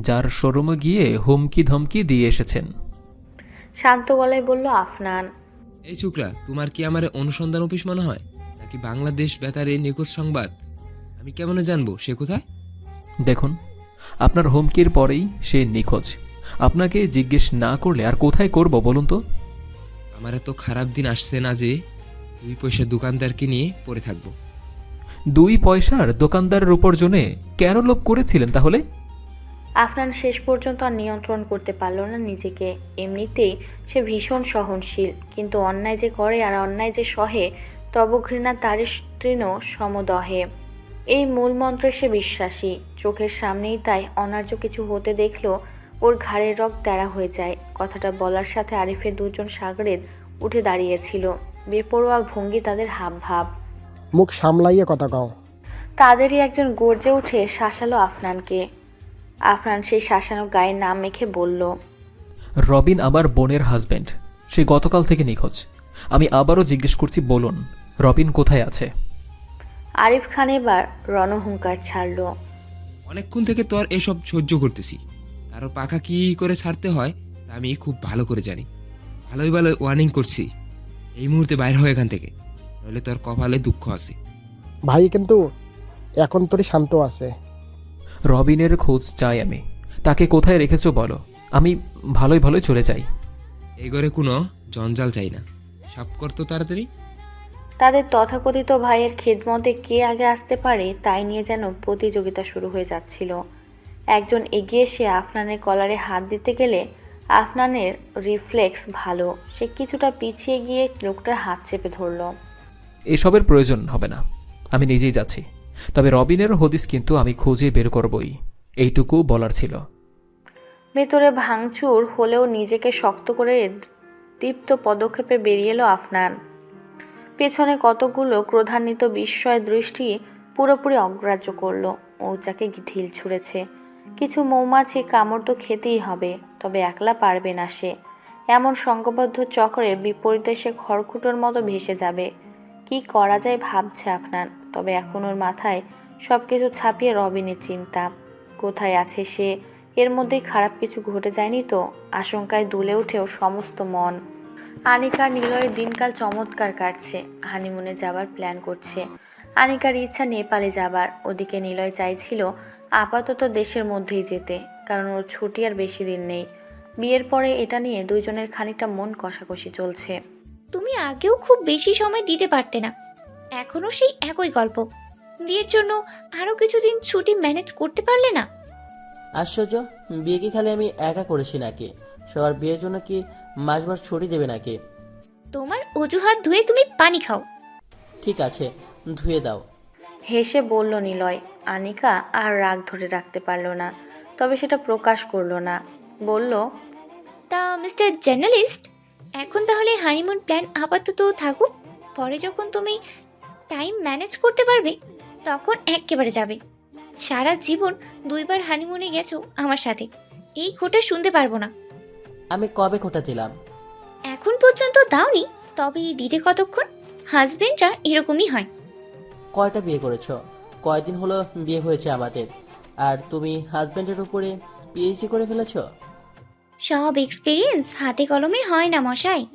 যার শোরুমে গিয়ে হুমকি ধমকি দিয়ে এসেছেন। শান্ত গলায় বলল আফনান। এই চুকরা তোমার কি আমার অনুসন্ধান অফিস মনে হয়? নাকি বাংলাদেশ বেতারে নিখোঁজ সংবাদ? আমি কেমন জানব? সে কোথায়? দেখুন আপনার হুমকির পরেই সে নিখোঁজ। আপনাকে জিজ্ঞেস না করলে আর কোথায় করব বলুন তো? আমার এত খারাপ দিন আসছে না যে দুই পয়সা দোকানদারকে নিয়ে পড়ে থাকব। দুই পয়সার দোকানদারের উপর জনে কেন লোভ করেছিলেন তাহলে? আফনান শেষ পর্যন্ত আর নিয়ন্ত্রণ করতে পারল না নিজেকে। এমনিতেই সে ভীষণ সহনশীল কিন্তু অন্যায় যে করে আর অন্যায় যে সহে তব ঘৃণা তার তৃণ সমদহে। এই মূল মন্ত্রে সে বিশ্বাসী চোখের সামনেই তাই অনার্য কিছু হতে দেখল ওর ঘাড়ের রক তেড়া হয়ে যায়। কথাটা বলার সাথে আরিফের দুজন সাগরেদ উঠে দাঁড়িয়েছিল। বেপরোয়া ভঙ্গি তাদের হাব ভাব মুখ সামলাইয়ে কথা কও। তাদেরই একজন গর্জে উঠে শাসালো আফনানকে আফনান সেই শাসানো গায়ের নাম মেখে বলল রবিন আমার বোনের হাজবেন্ড। সে গতকাল থেকে নিখোঁজ। আমি আবারও জিজ্ঞেস করছি বলুন রবিন কোথায় আছে? আরিফ খান এবার রণহুঙ্কার ছাড়ল। অনেকক্ষণ থেকে তোর এসব সহ্য করতেছি। কারও পাখা কি করে ছাড়তে হয় তা আমি খুব ভালো করে জানি। ভালোই ভালো ওয়ার্নিং করছি। এই মুহূর্তে বাইরে হয় এখান থেকে। নইলে তোর কপালে দুঃখ আছে। ভাই কিন্তু এখন তোরই শান্ত আছে। রবিনের খোঁজ চাই আমি। তাকে কোথায় রেখেছো বলো। আমি ভালোই ভালোই চলে যাই। এই ঘরে কোনো জঞ্জাল চাই না। সাপ করতো তাড়াতাড়ি। তাদের তথাকথিত ভাইয়ের খেদমতে কে আগে আসতে পারে তাই নিয়ে যেন প্রতিযোগিতা শুরু হয়ে যাচ্ছিল। একজন এগিয়ে এসে আফনানের কলারে হাত দিতে গেলে আফনানের রিফ্লেক্স ভালো। সে কিছুটা পিছিয়ে গিয়ে লোকটার হাত চেপে ধরলো। এসবের প্রয়োজন হবে না। আমি নিজেই যাচ্ছি। তবে রবিনের হদিস কিন্তু আমি খুঁজে বের করবই। এইটুকু বলার ছিল। ভেতরে ভাঙচুর হলেও নিজেকে শক্ত করে দীপ্ত পদক্ষেপে বেরিয়ে এলো আফনান। পেছনে কতগুলো ক্রোধান্বিত বিস্ময় দৃষ্টি পুরোপুরি অগ্রাহ্য করল। মৌচাকে ঢিল ছুঁড়েছে। কিছু মৌমাছি কামড় তো খেতেই হবে, তবে একলা পারবে না সে। এমন সংঘবদ্ধ চক্রের বিপরীতে সে খড়কুটোর মতো ভেসে যাবে। কি করা যায় ভাবছে আপনার তবে এখন ওর মাথায় সব কিছু ছাপিয়ে রবিনের চিন্তা। কোথায় আছে সে? এর মধ্যেই খারাপ কিছু ঘটে যায়নি তো? আশঙ্কায় দুলে ওঠেও সমস্ত মন। আনিকা নিলয়ের দিনকাল চমৎকার কাটছে। হানিমুনে যাবার প্ল্যান করছে। আনিকার ইচ্ছা নেপালে যাবার। ওদিকে নিলয় চাইছিল আপাতত দেশের মধ্যেই যেতে, কারণ ওর ছুটি আর বেশি দিন নেই। বিয়ের পরে এটা নিয়ে দুইজনের খানিকটা মন কষাকষি চলছে। তুমি আগেও খুব বেশি সময় দিতে পারতে না। এখনও সেই একই গল্প। বিয়ের জন্য আরও কিছুদিন ছুটি ম্যানেজ করতে পারলে না? আশ্চর্য বিয়ে কি খালি আমি একা করেছি নাকি? সবার বিয়ের জন্য কি মাস মাস ছুটি দেবে নাকি? তোমার অজুহাত ধুয়ে তুমি পানি খাও। ঠিক আছে ধুয়ে দাও। হেসে বলল নিলয় আনিকা আর রাগ ধরে রাখতে পারল না তবে সেটা প্রকাশ করল না। বলল তা মিস্টার জার্নালিস্ট এখন তাহলে হানিমুন প্ল্যান আপাতত থাকুক পরে যখন তুমি টাইম ম্যানেজ করতে পারবে তখন একেবারে যাবে। সারা জীবন দুইবার হানিমুনে গেছো আমার সাথে এই খোটা শুনতে পারব না। আমি কবে খোটা দিলাম? এখন পর্যন্ত দাওনি তবে দিতে কতক্ষণ হাজবেন্ডরা এরকমই হয়। কয়টা বিয়ে করেছ? কয়দিন হলো বিয়ে হয়েছে আমাদের। আর তুমি হাজবেন্ডের উপরে পিএইচডি করে ফেলেছো? সব এক্সপিরিয়েন্স হাতে কলমে হয় না মশাই।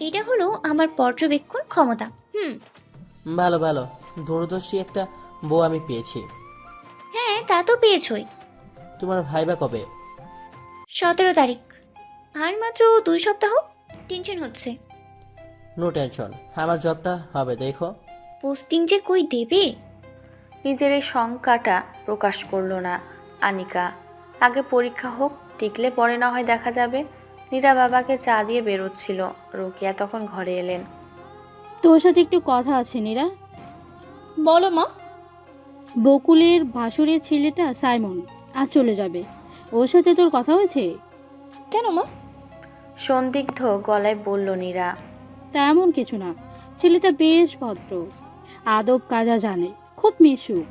এটা হলো আমার পর্যবেক্ষণ ক্ষমতা হুম। ভালো ভালো। দূরদর্শী একটা বউ আমি পেয়েছি। হ্যাঁ তা তো পেয়েছই। তোমার ভাইবা কবে? সতেরো তারিখ। আর মাত্র দুই সপ্তাহ? টেনশন হচ্ছে। নো টেনশন আমার জবটা হবে দেখো। পোস্টিং যে কই দেবে? নিজের এই শঙ্কাটা প্রকাশ করল না আনিকা। আগে পরীক্ষা হোক টিকলে পরে না হয় দেখা যাবে। নীরা বাবাকে চা দিয়ে বেরোচ্ছিল। রোকিয়া তখন ঘরে এলেন। তোর সাথে একটু কথা আছে নীরা। বলো মা। বকুলের ভাসুরের ছেলেটা সাইমন আজ চলে যাবে। ওর সাথে তোর কথা হয়েছে? কেন মা? সন্দিগ্ধ গলায় বলল নীরা। তেমন কিছু না ছেলেটা বেশ ভদ্র আদব কাজা জানে খুব মিশুক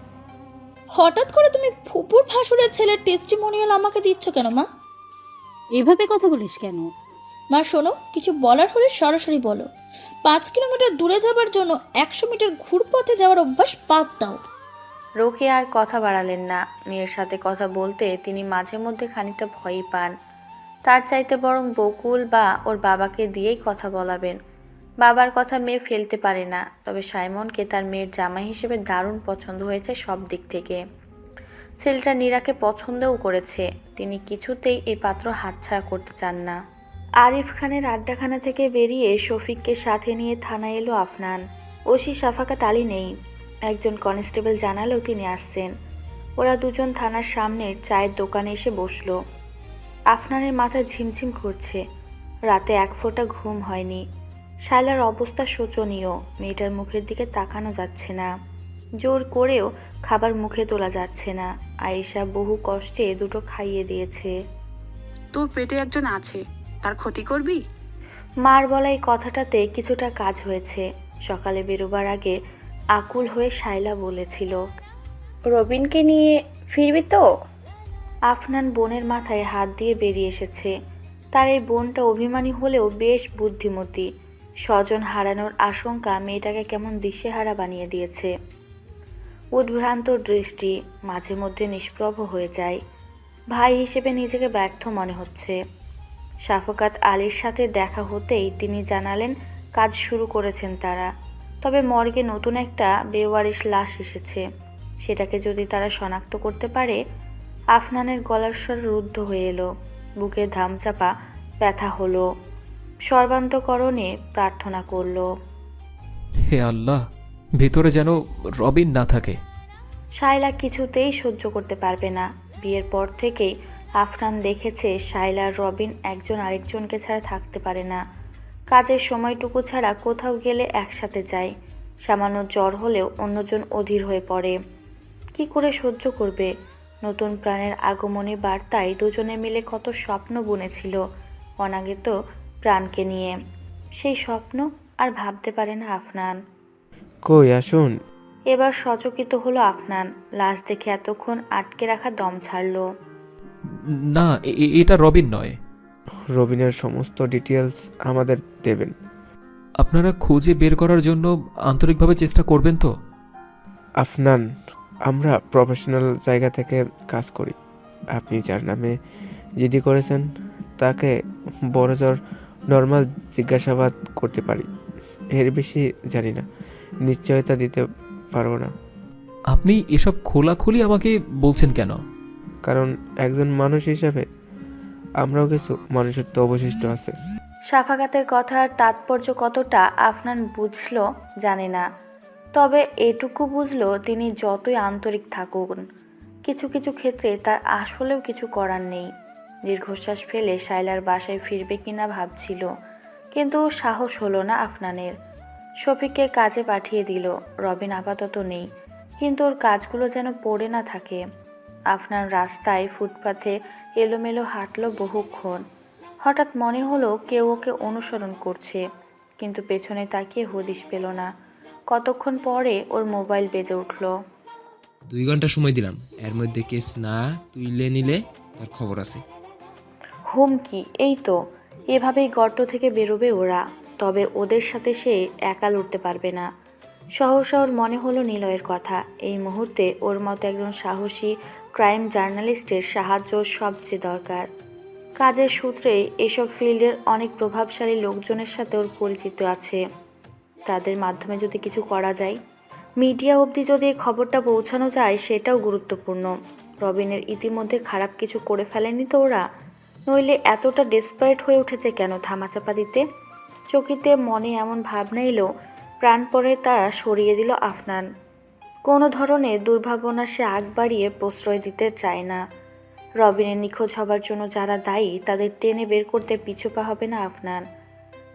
হঠাৎ করে তুমি ফুপুর ভাসুরের ছেলের টেস্টিমোনিয়াল আমাকে দিচ্ছ কেন মা? এভাবে কথা বলিস কেন? মা, শোনো, কিছু বলার হলে সরাসরি বলো। পাঁচ কিলোমিটার দূরে যাবার জন্য একশো মিটার ঘুরপথে যাওয়ার অভ্যাস বাদ দাও। রোকে আর কথা বাড়ালেন না। মেয়ের সাথে কথা বলতে তিনি মাঝে মধ্যে খানিকটা ভয়ই পান। তার চাইতে বরং বকুল বা ওর বাবাকে দিয়েই কথা বলাবেন। বাবার কথা মেয়ে ফেলতে পারে না, তবে সাইমনকে তার মেয়ের জামাই হিসেবে দারুণ পছন্দ হয়েছে সব দিক থেকে। ছেলেটা নীরাকে পছন্দও করেছে। তিনি কিছুতেই এই পাত্র হাতছাড়া করতে চান না। আরিফ খানের আড্ডাখানা থেকে বেরিয়ে শফিককে সাথে নিয়ে থানায় এলো আফনান। ওসি সাফাকাত আলী নেই। একজন কনস্টেবল জানালেও তিনি আসছেন। ওরা দুজন থানার সামনে চায়ের দোকানে এসে বসল। আফনানের মাথা ঝিমঝিম করছে। রাতে এক ফোঁটা ঘুম হয়নি। শায়লার অবস্থা শোচনীয়। মেয়েটার মুখের দিকে তাকানো যাচ্ছে না। জোর করেও খাবার মুখে তোলা যাচ্ছে না। আয়েশা বহু কষ্টে দুটো খাইয়ে দিয়েছে। তোর পেটে একজন আছে। তার ক্ষতি করবি? মার বলা এই কথাটাতে কিছুটা কাজ হয়েছে। সকালে বেরোবার আগে আকুল হয়ে শায়লা বলেছিল, রবিনকে নিয়ে ফিরবি তো? আফনান বোনের মাথায় হাত দিয়ে বেরিয়ে এসেছে। তার এই বোনটা অভিমানী হলেও বেশ বুদ্ধিমতী। স্বজন হারানোর আশঙ্কা মেয়েটাকে কেমন দিশেহারা বানিয়ে দিয়েছে। উদ্ভ্রান্ত দৃষ্টি মাঝে মধ্যে নিষ্প্রভ হয়ে যায়। ভাই হিসেবে নিজেকে ব্যর্থ মনে হচ্ছে। শাফকাত আলীর সাথে দেখা হতেই তিনি জানালেন কাজ শুরু করেছেন তারা। তবে মর্গে নতুন একটা বেওয়ারিশ লাশ এসেছে। সেটাকে যদি তারা শনাক্ত করতে পারে আফনানের গলার স্বর রুদ্ধ হয়ে এলো বুকে ধামচাপা ব্যথা হলো সর্বান্তকরণে প্রার্থনা করল। হে আল্লাহ ভিতরে যেন রবিন না থাকে। শায়লা কিছুতেই সহ্য করতে পারবে না। বিয়ের পর থেকেই আফরান দেখেছে আর রবিন একজন আরেকজনকে ছাড়া থাকতে পারে না। কাজের সময়টুকু ছাড়া কোথাও গেলে একসাথে যায়। সামান্য জ্বর হলেও অন্যজন অধীর হয়ে পড়ে। কি করে সহ্য করবে? নতুন প্রাণের আগমনী বার্তায় দুজনে মিলে কত স্বপ্ন বুনেছিল অনাগত প্রাণকে নিয়ে। সেই স্বপ্ন আর ভাবতে পারে না আফনান। কই আসুন। এবার সচকিত হলো আফনান। লাশ দেখে এতক্ষণ আটকে রাখা দম ছাড়লো। না এটা রবিন নয়। রবিনের সমস্ত ডিটেলস আমাদের দেবেন। আপনারা খুঁজে বের করার জন্য আন্তরিকভাবে চেষ্টা করবেন তো? আফনান আমরা প্রফেশনাল জায়গা থেকে কাজ করি। আপনি যার নামে জিডি করেছেন তাকে বড়জোর নর্মাল জিজ্ঞাসাবাদ করতে পারি। এর বেশি জানি না। নিশ্চয়তা দিতে পারব না। আপনি এসব খোলাখুলি আমাকে বলছেন কেন? কারণ একজন মানুষ হিসাবে আমরাও কিছু মানুষত্ব অবশিষ্ট আছে। সাফাকাতের কথার তাৎপর্য কতটা আফনান বুঝলো জানে না। তবে এটুকু বুঝলো তিনি যতই আন্তরিক থাকুন, কিছু কিছু ক্ষেত্রে তার আসলেও কিছু করার নেই। দীর্ঘশ্বাস ফেলে শায়লার বাসায় ফিরবে কিনা ভাবছিল, কিন্তু সাহস হলো না আফনানের। শফিককে কাজে পাঠিয়ে দিল, রবিন আপাতত নেই, কিন্তু ওর কাজগুলো যেন পড়ে না থাকে। আফনান রাস্তায় ফুটপাথে এলোমেলো হাঁটলো বহুক্ষণ। হঠাৎ মনে হলো কেউ ওকে অনুসরণ করছে কিন্তু পেছনে তাকিয়ে হদিশ পেল না। কতক্ষণ পরে ওর মোবাইল বেজে উঠল। দুই ঘণ্টা সময় দিলাম। এর মধ্যে কেস না তুইলে নিলে তার খবর আছে। হুমকি এই তো। এভাবেই গর্ত থেকে বেরোবে ওরা তবে ওদের সাথে সে একা লড়তে পারবে না। সহসা ওর মনে হলো নিলয়ের কথা। এই মুহূর্তে ওর মতো একজন সাহসী ক্রাইম জার্নালিস্টের সাহায্য সবচেয়ে দরকার। কাজের সূত্রে এসব ফিল্ডের অনেক প্রভাবশালী লোকজনের সাথে ওর পরিচিত আছে। তাদের মাধ্যমে যদি কিছু করা যায়, মিডিয়া অবধি যদি এই খবরটা পৌঁছানো যায়, সেটাও গুরুত্বপূর্ণ। রবিনের ইতিমধ্যে খারাপ কিছু করে ফেলেনি তো ওরা? নইলে এতটা ডেসপারেট হয়ে উঠেছে কেন ধামাচাপা দিতে? চকিতে মনে এমন ভাবনা এলো প্রাণপরে তা সরিয়ে দিল আফনান। কোনো ধরনের দুর্ভাবনা সে আগ বাড়িয়ে প্রশ্রয় দিতে চায় না। রবিনের নিখোঁজ হবার জন্য যারা দায়ী, তাদের টেনে বের করতে পিছুপা হবে না আফনান।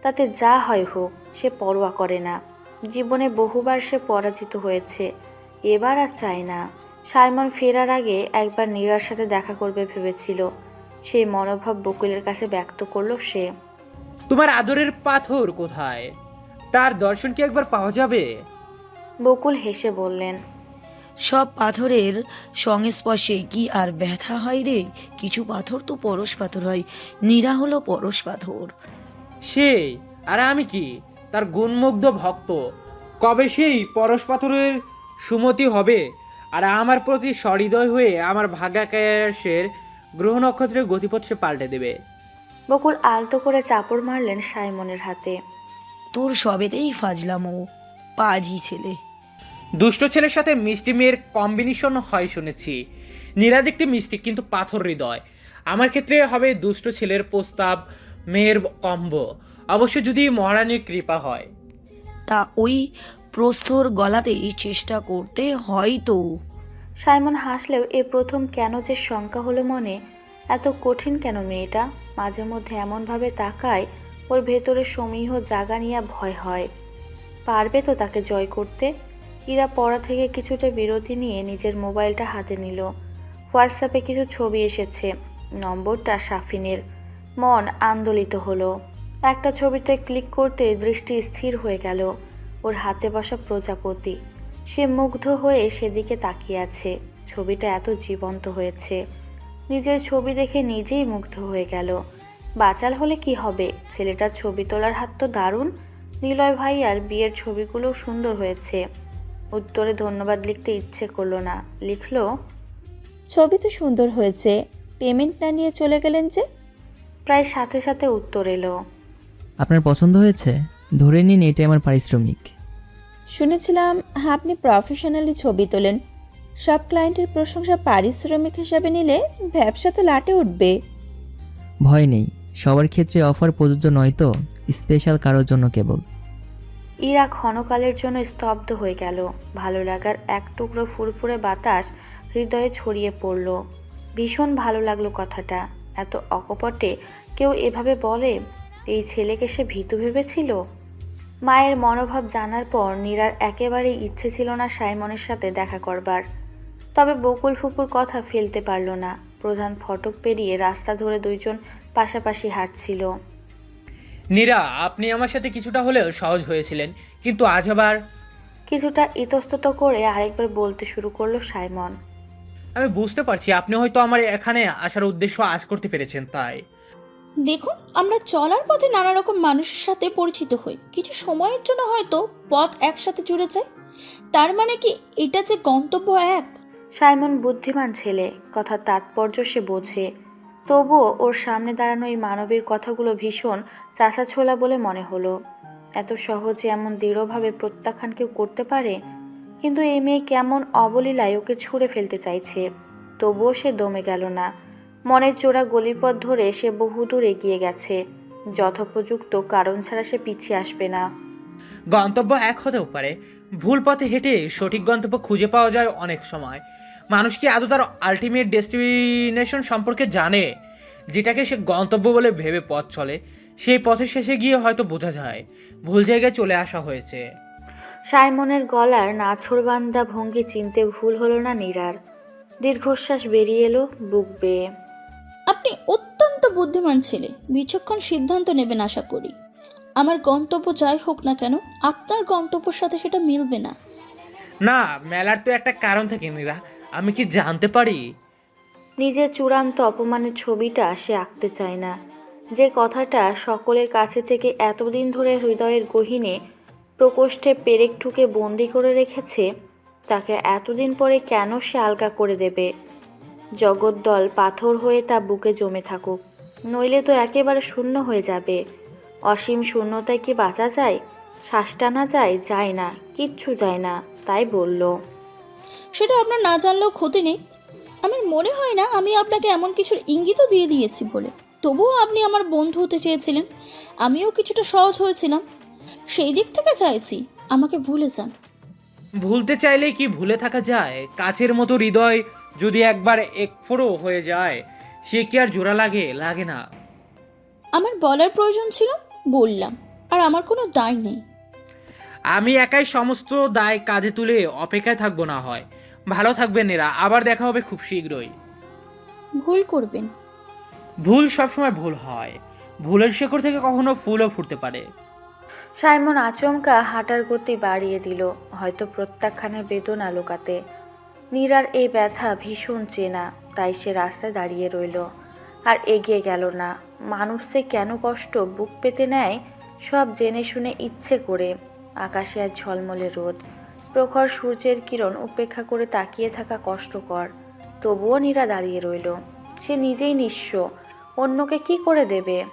তাতে যা হয় হোক, সে পরোয়া করে না। জীবনে বহুবার সে পরাজিত হয়েছে। এবার আর চায় না। সাইমন ফেরার আগে একবার নীরার সাথে দেখা করবে ভেবেছিল। সেই মনোভাব বকুলের কাছে ব্যক্ত করল সে। তোমার আদরের পাথর কোথায়? তার দর্শন কি একবার পাওয়া যাবে? বকুল হেসে বললেন সব পাথরের সংস্পর্শে কি আর ব্যথা হয় রে? কিছু পাথর তো পরশ পাথর হয় নীরা হলো পরশ পাথর। সে আর আমি কি? তার গুণমুগ্ধ ভক্ত। কবে সেই পরশ পাথরের সুমতি হবে? আর আমার প্রতি সহৃদয় হয়ে আমার ভাগ্যাকাশের গ্রহ নক্ষত্রের গতিপথ সে পাল্টে দেবে। বকুল আলতো করে চাপড় মারলেন সাইমনের হাতে। তোর সবেতেই ফাজলামো পাজি ছেলে। দুষ্ট ছেলের সাথে মিষ্টি মেয়ের কম্বিনেশন হয় শুনেছি। নিরাজ একটি মিষ্টি কিন্তু পাথর হৃদয়। আমার ক্ষেত্রে হবে দুষ্ট ছেলের প্রস্তাব মেয়ের কম্ব। অবশ্য যদি মহারানীর কৃপা হয়। তা ওই প্রস্তর গলাতেই চেষ্টা করতে হয় তো। সাইমন হাসলেও এ প্রথম কেন যে শঙ্কা হলো মনে এত কঠিন কেন মেয়েটা? মাঝে মধ্যে এমনভাবে তাকায় ওর ভেতরে সমীহ জাগা নিয়ে ভয় হয়। পারবে তো তাকে জয় করতে? ইরা পড়া থেকে কিছুটা বিরতি নিয়ে নিজের মোবাইলটা হাতে নিল। হোয়াটসঅ্যাপে কিছু ছবি এসেছে। নম্বরটা সাফিনের মন আন্দোলিত হলো। একটা ছবিতে ক্লিক করতে দৃষ্টি স্থির হয়ে গেল। ওর হাতে বসা প্রজাপতি। সে মুগ্ধ হয়ে সেদিকে তাকিয়ে আছে। ছবিটা এত জীবন্ত হয়েছে। নিজের ছবি দেখে নিজেই মুগ্ধ হয়ে গেল। বাচাল হলে কি হবে? ছেলেটার ছবি তোলার হাত তো দারুণ। নিলয় ভাইয়ার বিয়ের ছবিগুলো সুন্দর হয়েছে। উত্তরে ধন্যবাদ লিখতে ইচ্ছে করল না। লিখলো ছবি তো সুন্দর হয়েছে পেমেন্ট না নিয়ে চলে গেলেন যে? প্রায় সাথে সাথে উত্তর এলো আপনার পছন্দ হয়েছে? ধরে নিন এটাই আমার পারিশ্রমিক। শুনেছিলাম আপনি প্রফেশনালি ছবি তোলেন। সব ক্লায়েন্টের প্রশংসা পারিশ্রমিক হিসাবে নিলে ব্যবসা তো লাটে উঠবে। ভয় নেই সবার ক্ষেত্রে অফার প্রযোজ্য নয় তো স্পেশাল কারোর জন্য কেবল। ইরা ক্ষণকালের জন্য স্তব্ধ হয়ে গেল। ভালো লাগার এক টুকরো ফুরফুরে বাতাস হৃদয়ে ছড়িয়ে পড়ল। ভীষণ ভালো লাগল কথাটা। এত অকপটে কেউ এভাবে বলে, এই ছেলেকে সে ভীতু ভেবেছিল? মায়ের মনোভাব জানার পর নীরার একেবারেই ইচ্ছে ছিল না সাইমনের সাথে দেখা করবার। তবে বকুল ফুপুর কথা ফেলতে পারল না। প্রধান ফটক পেরিয়ে রাস্তা ধরে দুইজন পাশাপাশি হাঁটছিল। নীরা আপনি আমার সাথে কিছুটা হলেও সহজ হয়েছিলেন কিন্তু আজ আবার? কিছুটা ইতস্তত করে আরেকবার বলতে শুরু করল সাইমন। আমি বুঝতে পারছি আপনি হয়তো আমার এখানে আসার উদ্দেশ্য আজ করতে পেরেছেন তাই। দেখুন আমরা চলার পথে নানা রকম মানুষের সাথে পরিচিত হই। কিছু সময়ের জন্য হয়তো পথ একসাথে জুড়ে যায়। তার মানে কি এটা যে গন্তব্য এক? সাইমন বুদ্ধিমান ছেলে কথার তাৎপর্য সে বোঝে। তবুও ওর সামনে দাঁড়ানো এই মানবীর কথাগুলো ভীষণ চাষা ছোলা বলে মনে হলো। এত সহজে এমন দৃঢ়ভাবে প্রত্যাখ্যান কেউ করতে পারে? কিন্তু এই মেয়ে কেমন অবলীলায় ওকে ছুঁড়ে ফেলতে চাইছে? তবুও সে দমে গেল না। মনের চোরা গলিপথ ধরে সে বহুদূর এগিয়ে গেছে। যথোপযুক্ত কারণ ছাড়া সে পিছিয়ে আসবে না। গন্তব্য এক হতেও পারে। ভুল পথে হেঁটে সঠিক গন্তব্য খুঁজে পাওয়া যায় অনেক সময়। মানুষ কি আদৌ তার আলটিমেট ডেস্টিনেশন সম্পর্কে জানে? যেটাকে সে গন্তব্য বলে ভেবে পথ চলে। সেই পথের শেষে গিয়ে হয়তো বোঝা যায়। ভুল জায়গায় চলে আসা হয়েছে। সাইমনের গলার নাছড়বান্দা ভঙ্গি চিনতে ভুল হলো না নীরার। দীর্ঘশ্বাস বেরিয়ে এলো বুক বেয়ে। আপনি অত্যন্ত বুদ্ধিমান ছেলে। বিচক্ষণ সিদ্ধান্ত নেবেন আশা করি। আমার গন্তব্য যাই হোক না কেন আপনার গন্তব্যের সাথে সেটা মিলবে না। না মেলার তো একটা কারণ থাকে নীরা। আমি কি জানতে পারি? নিজের চূড়ান্ত অপমানের ছবিটা সে আঁকতে চায় না। যে কথাটা সকলের কাছে থেকে এতদিন ধরে হৃদয়ের গহীনে প্রকোষ্ঠে পেরেক ঠুকে বন্দি করে রেখেছে, তাকে এতদিন পরে কেন সে আলগা করে দেবে? জগদ্দল পাথর হয়ে তা বুকে জমে থাকুক, নইলে তো একেবারে শূন্য হয়ে যাবে। অসীম শূন্যতায় কি বাঁচা যায়? শ্বাস টানা যায়? যায় না, কিচ্ছু যায় না, তাই বলল। সেটা আপনার না জানলেও ক্ষতি নেই। আমার মনে হয় না আমি আপনাকে এমন কিছুর ইঙ্গিতও দিয়ে দিয়েছি বলে। তবুও আপনি আমার বন্ধু হতে চেয়েছিলেন। আমিও কিছুটা সহজ হয়েছিলাম। সেই দিক থেকে চাইছি আমাকে ভুলে যান। ভুলতে চাইলেই কি ভুলে থাকা যায়? কাছের মতো হৃদয় যদি একবার একফোড়ো হয়ে যায় সে কি আর জোড়া লাগে? লাগে না। আমার বলার প্রয়োজন ছিল? বললাম। আর আমার কোনো দায় নেই। আমি একাই সমস্ত দায় কাঁধে তুলে অপেক্ষায় থাকব না হয়। ভালো থাকবেন এরা আবার দেখা হবে খুব শীঘ্রই। ভুল করবেন। ভুল সবসময় ভুল হয়। ভুলের শেকড় থেকে কখনো ফুলও ফুটতে পারে। সাইমন আচমকা হাঁটার গতি বাড়িয়ে দিল হয়তো প্রত্যাখ্যানের বেদনা লুকাতে নীরার এই ব্যথা ভীষণ চেনা তাই সে রাস্তায় দাঁড়িয়ে রইল। আর এগিয়ে গেল না। মানুষ সে কেন কষ্ট বুক পেতে নেয় সব জেনে শুনে ইচ্ছে করে। আকাশে আর ঝলমলে রোদ। প্রখর সূর্যের কিরণ উপেক্ষা করে তাকিয়ে থাকা কষ্টকর। তবুও নীরা দাঁড়িয়ে রইল। সে নিজেই নিঃস্ব। অন্যকে কি করে দেবে?